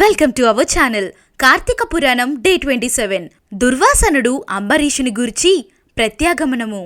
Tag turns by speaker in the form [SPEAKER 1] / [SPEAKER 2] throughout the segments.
[SPEAKER 1] Welcome to our channel Karthika Puranam day twenty seven. దుర్వాసనుడు అంబరీషుని గూర్చి ప్రత్యాగమనము.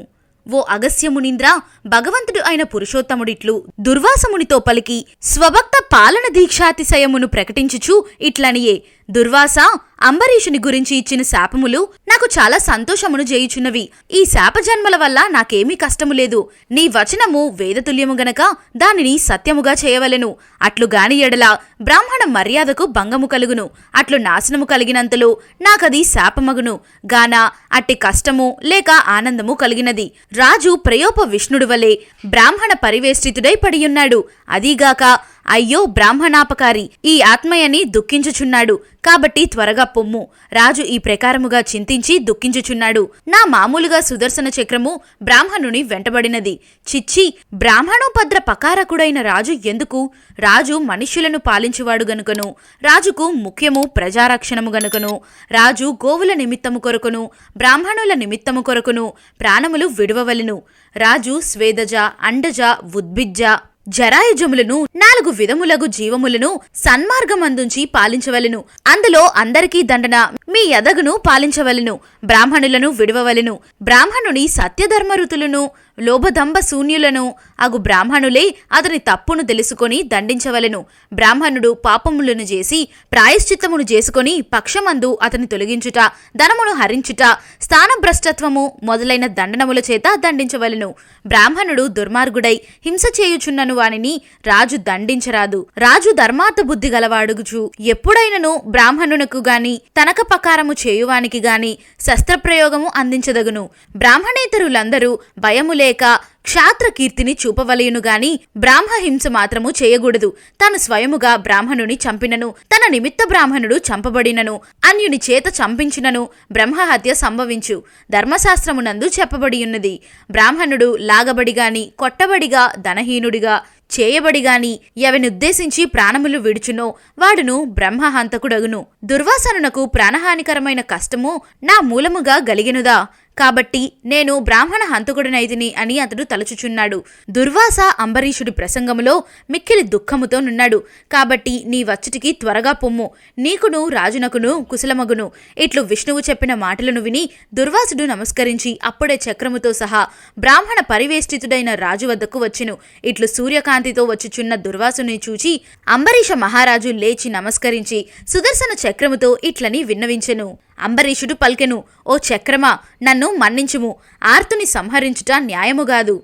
[SPEAKER 1] ఓ అగస్యమునింద్ర భగవంతుడు అయిన పురుషోత్తముడిట్లు దుర్వాసమునితో పలికి స్వభక్త పాలన దీక్షాతిశయమును ప్రకటించుచు ఇట్లనియే దుర్వాస అంబరీషుని గురించి ఇచ్చిన శాపములు నాకు చాలా సంతోషమును చేయుచున్నవి ఈ శాప జన్మల వల్ల నాకేమీ కష్టము లేదు. నీ వచనము వేదతుల్యము గనక దానిని సత్యముగా చేయవలెను. అట్లు గాని ఎడల బ్రాహ్మణ మర్యాదకు భంగము కలుగును. అట్లు నాశనము కలిగినంతలో నాకది శాపమగును. గాన అట్టి కష్టము లేక ఆనందము కలిగినది. రాజు ప్రయోప విష్ణుడు వలె బ్రాహ్మణ పరివేష్టితుడై పడియున్నాడు. అదీగాక అయ్యో బ్రాహ్మణాపకారి ఈ ఆత్మయని దుఃఖించుచున్నాడు. కాబట్టి త్వరగా పొమ్ము. రాజు ఈ ప్రకారముగా చింతించి దుఃఖించుచున్నాడు. నా మామూలుగా సుదర్శన చక్రము బ్రాహ్మణుని వెంటబడినది. చిచ్చి బ్రాహ్మణోపద్ర పకారకుడైన రాజు ఎందుకు? రాజు మనుష్యులను పాలించువాడు గనుకను. రాజుకు ముఖ్యము ప్రజారక్షణము గనుకను. రాజు గోవుల నిమిత్తము కొరకును బ్రాహ్మణుల నిమిత్తము కొరకును ప్రాణములు విడువవలెను. రాజు స్వేదజ అండజ ఉద్భిజ్జ జరాయుజములను నాలుగు విధములగు జీవములను సన్మార్గమందుంచి పాలించవలెను. అందులో అందరికీ దండన మీ ఎదగును పాలించవలెను బ్రాహ్మణులను విడవవలెను. బ్రాహ్మణుని సత్యధర్మరుతులను లోభదంబ శూన్యులను అగు బ్రాహ్మణులే అతని తప్పును తెలుసుకొని దండించవలెను. బ్రాహ్మణుడు పాపములను చేసి ప్రాయశ్చిత్తమును చేసుకొని పక్షమందు అతని తొలగించుట ధనమును హరించుట స్థానభ్రష్టత్వము మొదలైన దండనముల చేత దండించవలెను. బ్రాహ్మణుడు దుర్మార్గుడై హింస చేయుచున్నను వానిని రాజు దండించరాదు. రాజు ధర్మార్థ బుద్ధి గలవాడుగుచు. ఎప్పుడైనను బ్రాహ్మణునకు గాని తనక పకారము చేయువానికి గాని శస్త్రప్రయోగము అందించదగును. బ్రాహ్మణేతరులందరూ భయము లేక క్షాత్రకీర్తిని చూపవలయును గాని బ్రాహ్మహింస మాత్రము చేయకూడదు. తాను స్వయముగా బ్రాహ్మణుని చంపినను తన నిమిత్త బ్రాహ్మణుడు చంపబడినను అన్యుని చేత చంపించినను బ్రహ్మహత్య సంభవించు. ధర్మశాస్త్రమునందు చెప్పబడియున్నది బ్రాహ్మణుడు లాగబడిగాని కొట్టబడిగా ధనహీనుడిగా చేయబడిగాని ఎవనుద్దేశించి ప్రాణములు విడుచునో వాడును బ్రహ్మహంతకుడగును. దుర్వాసనునకు ప్రాణహానికరమైన కష్టము నా మూలముగా గలిగినుదా? కాబట్టి నేను బ్రాహ్మణ హంతకుడనైతిని అని అతడు తలచుచున్నాడు. దుర్వాస అంబరీషుడి ప్రసంగములో మిక్కిలి దుఃఖముతో నున్నాడు. కాబట్టి నీ వచ్చుటికి త్వరగా పొమ్ము. నీకును రాజునకును కుశలమగును. ఇట్లు విష్ణువు చెప్పిన మాటలను విని దుర్వాసుడు నమస్కరించి అప్పుడే చక్రముతో సహా బ్రాహ్మణ పరివేష్టితుడైన రాజు వద్దకు వచ్చెను. ఇట్లు సూర్యకాంతితో వచ్చుచున్న దుర్వాసుని చూచి అంబరీష మహారాజు లేచి నమస్కరించి సుదర్శన చక్రముతో ఇట్లని విన్నవించెను. అంబరీషుడు పల్కెను ఓ చక్రమా నన్ను మన్నించుము. ఆర్తుని సంహరించుట న్యాయముగాదు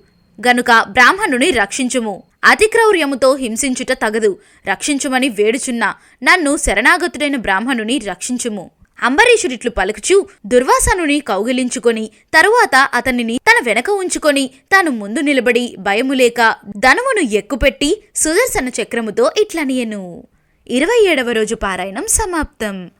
[SPEAKER 1] గనుక బ్రాహ్మణుని రక్షించుము. అతిక్రౌర్యముతో హింసించుట తగదు. రక్షించుమని వేడుచున్నా నన్ను శరణాగతుడైన బ్రాహ్మణుని రక్షించుము అంబరీషుడిట్లు పలుకుచూ దుర్వాసనుని కౌగిలించుకొని తరువాత అతనిని తన వెనక ఉంచుకొని తాను ముందు నిలబడి భయములేక ధనమును ఎక్కుపెట్టి సుదర్శన చక్రముతో ఇట్లనియను. ఇరవై ఏడవ రోజు పారాయణం సమాప్తం.